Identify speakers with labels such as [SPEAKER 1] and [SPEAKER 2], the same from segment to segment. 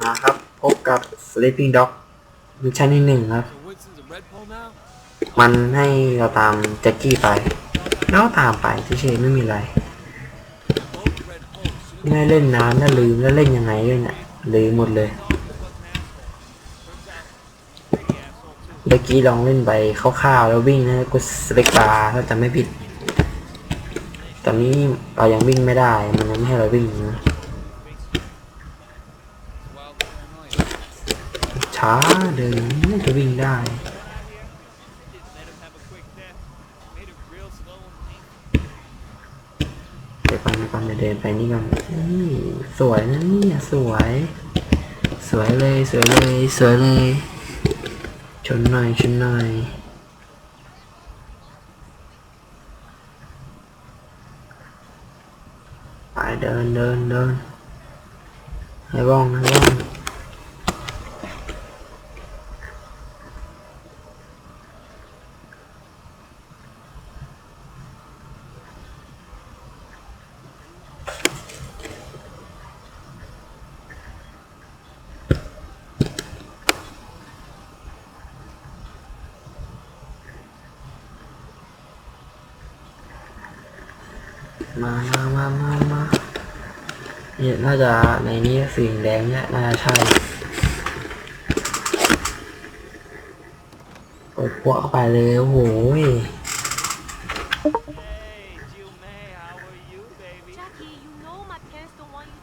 [SPEAKER 1] มาครับ พบกับ Sleeping Dog มิชชั่นที่หนึ่งครับ มันให้เราตามแจ็คกี้ไป แล้วตามไปเฉยๆไม่มีอะไร ไม่เล่นนานน่าลืมแล้วเล่นยังไงด้วยเนี่ยลืมหมดเลยเมื่อกี้ลองเล่นไปคร่าวๆแล้ววิ่งนะกดสเปกบาร์ถ้าจะไม่ผิด ตอนนี้เรายังวิ่งไม่ได้ มันยังไม่ให้เราวิ่งนะ ช้าเดินไม่จะวิ่งได้ เดี๋ยวก่อนเดี๋ยวก่อนเดี๋ยวเดินไปนี่ก่อนนี่สวยนะเนี่ยสวย สวยเลยสวยเลยสวยเลย ชนหน่อยชนหน่อยไปเดินเดินเดินให้ว่องให้ว่อง มามามามามาเนี่ยน่าจะในนี้สีแดงเนี่ยน่าใช่เปิดพวกไปเลยโอ้โห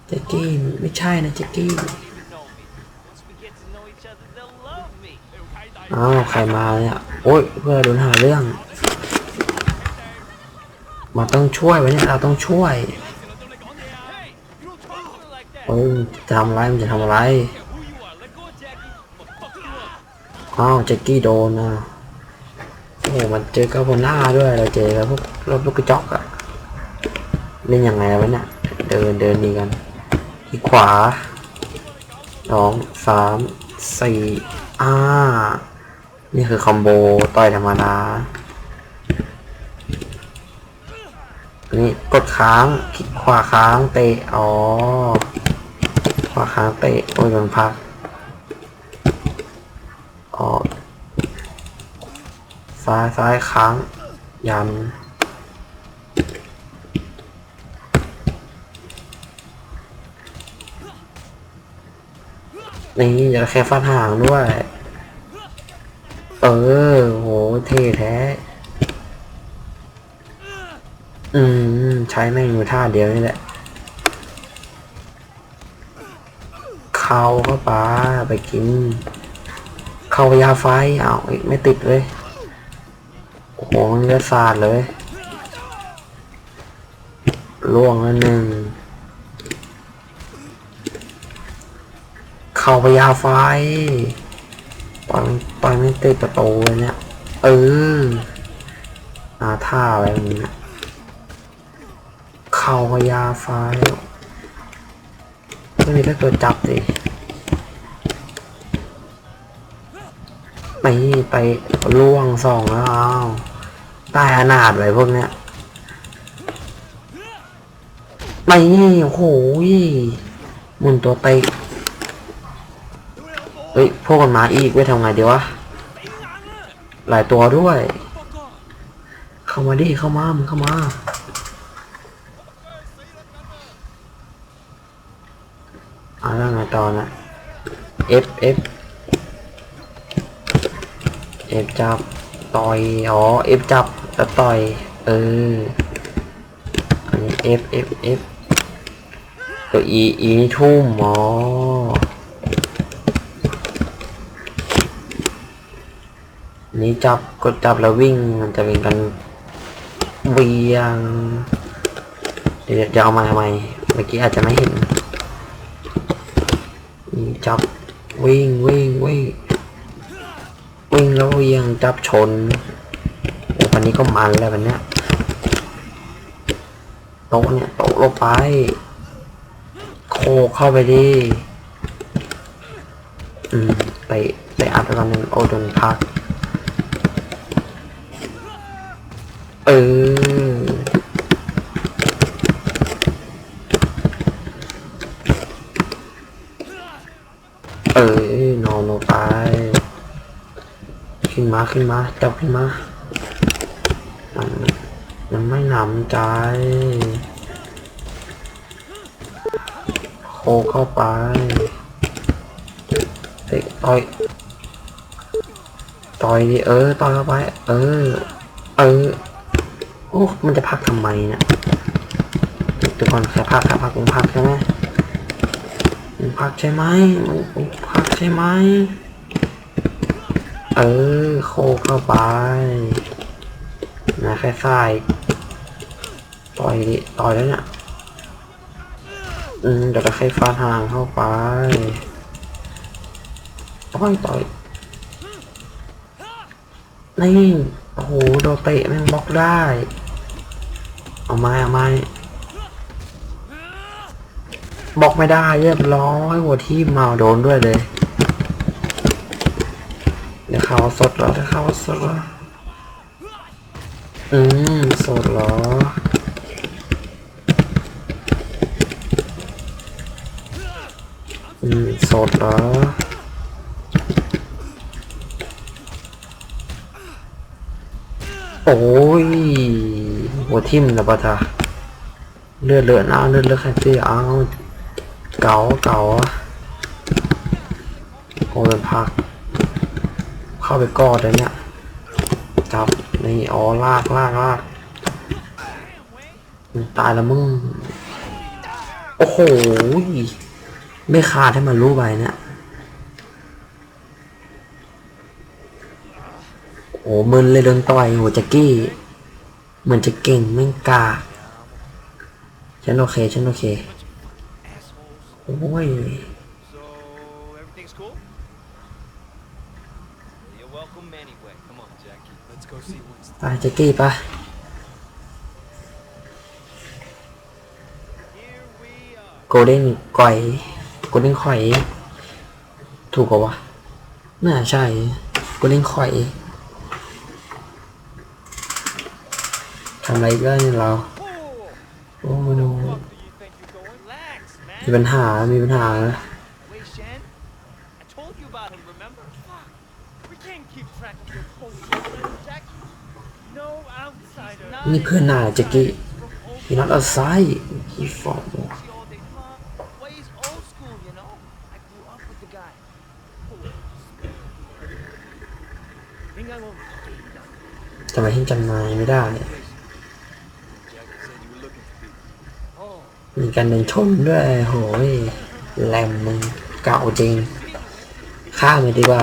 [SPEAKER 1] เจ๊กี้ไม่ใช่นะเจ๊กี้อ้าวใครมาเนี่ย โอ้ยเพื่อโดนหาเรื่อง มาต้องช่วยวะเนี่ยเราต้องช่วย
[SPEAKER 2] Hey, you don't talk to me like that.
[SPEAKER 1] เอ้ยจะทำอะไรมันจะทำอะไรอ้าวแจ็กกี้โดนนะโอ้มันเจอกับหัวหน้าด้วยเราเจอกับพวกรถลูกกระจอกอะเล่นยังไงวะเนี่ยเดินเดินดีกันที่ขวาสองสามสี่อ่านี่คือคอมโบต่อยธรรมดา นี่กดค้างคลิกขวาค้างเตะอ๋อขวาค้างเตะโอ้ยมันพักอ๋อซ้ายซ้ายค้างยันนี่จะแค่ฟัดหางด้วย เออ โห เท่แท้ อืม ใช้แม่งอยู่ท่าเดียวนี่แหละเข้าเข้าไปไปกิน เข้ายาไฟเอ้าอีกไม่ติดเลยโอ้โหมันเลือดสาดเลยล่วงแล้วหนึ่งเข้าไปยาไฟปล่อยมันปล่อยมันติดประตูเลยเนี่ยเอออาท่าอะไรมึงเนี่ย ข้าไปยาไฟไม่มีถ้าเกิดจับสิไปไปล่วงสองแล้วอ้าวได้ขนาดไว้พวกเนี้ยไม่โอ้โหมุนตัวเตะเฮ้ยพวกมันมาอีกไว้ทำไงดีวะ หลายตัวด้วย เข้ามาดิเข้ามามึงเข้ามาอ่าแล้วไงต่อนะ F F F จับ ต่อย อ๋อ F จับแล้วต่อย เออ อันนี้ F F F ตัว E E นี่ทุ่มอ๋อนี้จับกดจับแล้ววิ่งมันจะเป็นกันเวียง เดี๋ยวจะเอามาทำไมเมื่อกี้อาจจะไม่เห็น จับวิ่งวิ่งวิ่งวิ่งแล้วเวียงจับชนโอ้วันนี้ก็มันแล้ววันเนี้ยโต๊ะเนี่ยโต๊ะลงไป โคเข้าไปดิอืมไปไปอัพไปก่อนหนึ่งโอโดนพักเออ เออนอนลงไป ขึ้นมาขึ้นมาจับขึ้นมา มันมันไม่หนำใจ โคเข้าไปเฮ้ยต่อยต่อยดิเออต่อยเข้าไป เออ เออโอ้มันจะพักทำไมเนี่ยทุกคนแค่พักแค่พักมึงพักใช่ไหม มึงพักใช่ไหมมึงพักใช่ไหมเออโคเข้าไปนะแค่ใส่ต่อยดิต่อยแล้วเนี่ยอืมเดี๋ยวจะให้ฟาดห่างเข้าไปต่อยต่อยนี่โอ้โหโดนเตะแม่งบล็อกได้ เอาไม้เอาไม้ บล็อกไม่ได้เรียบร้อยหัวที่เมาโดนด้วยเลย เดี๋ยวเขาสดแล้วเดี๋ยวเขาสดแล้วอืมสดเหรออืมสดเหรอโอ้ยหัวทิ่มนะปะทะเลือดเลือดอ้าเลือดเลือดใครเสียอ้าว เก๋าเก๋าอะโอ้ยพัก เข้าไปกอดเลยเนี่ย จับ นี่อ๋อลากลากลากมึงตายแล้วมึง โอ้โห ไม่ขาดให้มันรู้ไปเนี่ย โอ้มึนเลยโดนต่อยโหจ็กกี้ เหมือนจะเก่งไม่งกาฉันโอเค ฉันโอเค โอ้ย
[SPEAKER 2] So, everything's cool? You're welcome anyway. Come on, Jackie. Let's go see what's
[SPEAKER 1] ไปแจ็กกี้ปะ
[SPEAKER 2] Here we are.
[SPEAKER 1] โกลเด้นก่อยโกลเด้นข่อย ถูกกว่าวะน่าใช่โกลเด้นข่อยทำอะไรอีก็เนี่ยเรา
[SPEAKER 2] Oh,
[SPEAKER 1] โอ้มาดู มีปัญหา มีปัญหาน,นี่เพื่อนนาจ็กกี้
[SPEAKER 2] you're not outside he
[SPEAKER 1] ทำไมทิ้งจำนายไม่ได้
[SPEAKER 2] เนี่ย
[SPEAKER 1] มีการเดินชนด้วยโหยแรมมึงเก่าจริงข้ามเลยดีกว่า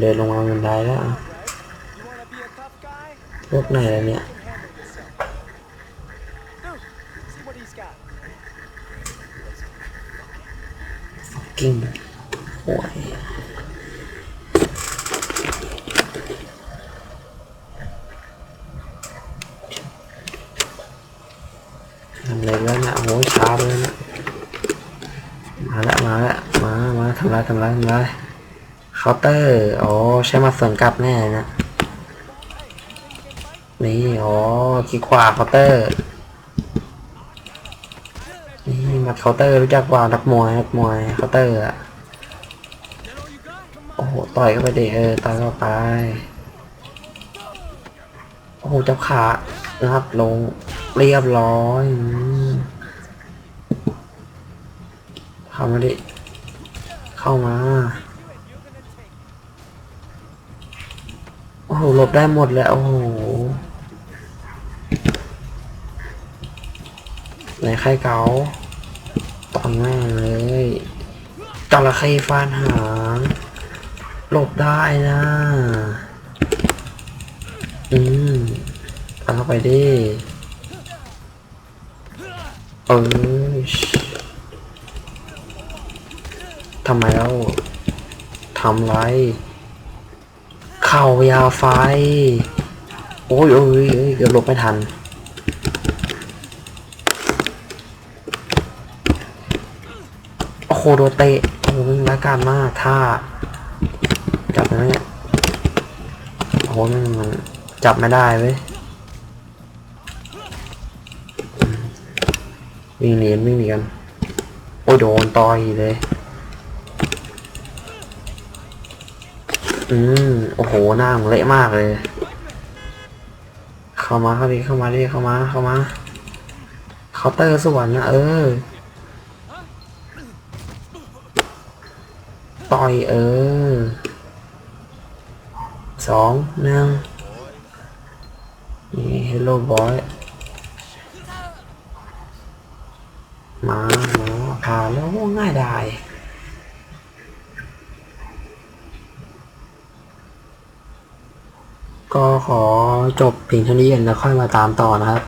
[SPEAKER 1] เดินลงมาบันไดแล้วพวกไหนแล้วเนี่ยกิ้งโอ้ยทำอะไรแล้วเนี่ยโอ้ยช้าเลยนะมาแล้วมาแล้วมา มาทำไรทำไรทำไรเคาน์เตอร์อ๋อใช้มาสวนกลับแน่นะนี่อ๋อคลิกขวาเคาน์เตอร์นี่มาเคาน์เตอร์รู้จักว่านักมวยนักมวยเคาน์เตอร์อะโอ้โหต่อยเข้าไปเดิเออต่อยเข้าไปโอ้โหจับขานะครับลงเรียบร้อยอืมเข้ามาดิ เข้ามา โอ้โหหลบได้หมดเลยโอ้โห ไหนใครเกาตอนแม่เลยจระเข้ฟานหางหลบได้นะ อืมเอาเข้าไปดิ เออชิ ทำไมแล้วทำไร เข่ายาไฟ โอ้ยโอ้ยเอ้ยเกือบหลบไม่ทัน โอ้โหโดนเตะโอ้โหร้ายกาจมากท่าจับได้ไหมเนี่ยโอ้โหมันมันจับไม่ได้เว้ยมวิ่งหนีวิ่งหนีกัน โอ้ยโดนต่อยเลย อืมโอ้โหหน้ามึงเละมากเลย เข้ามาเข้าดิเข้ามาดิเข้ามาเข้ามาเคาน์เตอร์สวรรค์นะเออ ต่อยเออสองหนึ่งนี่ hello boy มามาผ่าแล้วง่ายไดาย ก็ขอจบเพียงเท่านี้ก่อนแล้วค่อยมาตามต่อนะครับ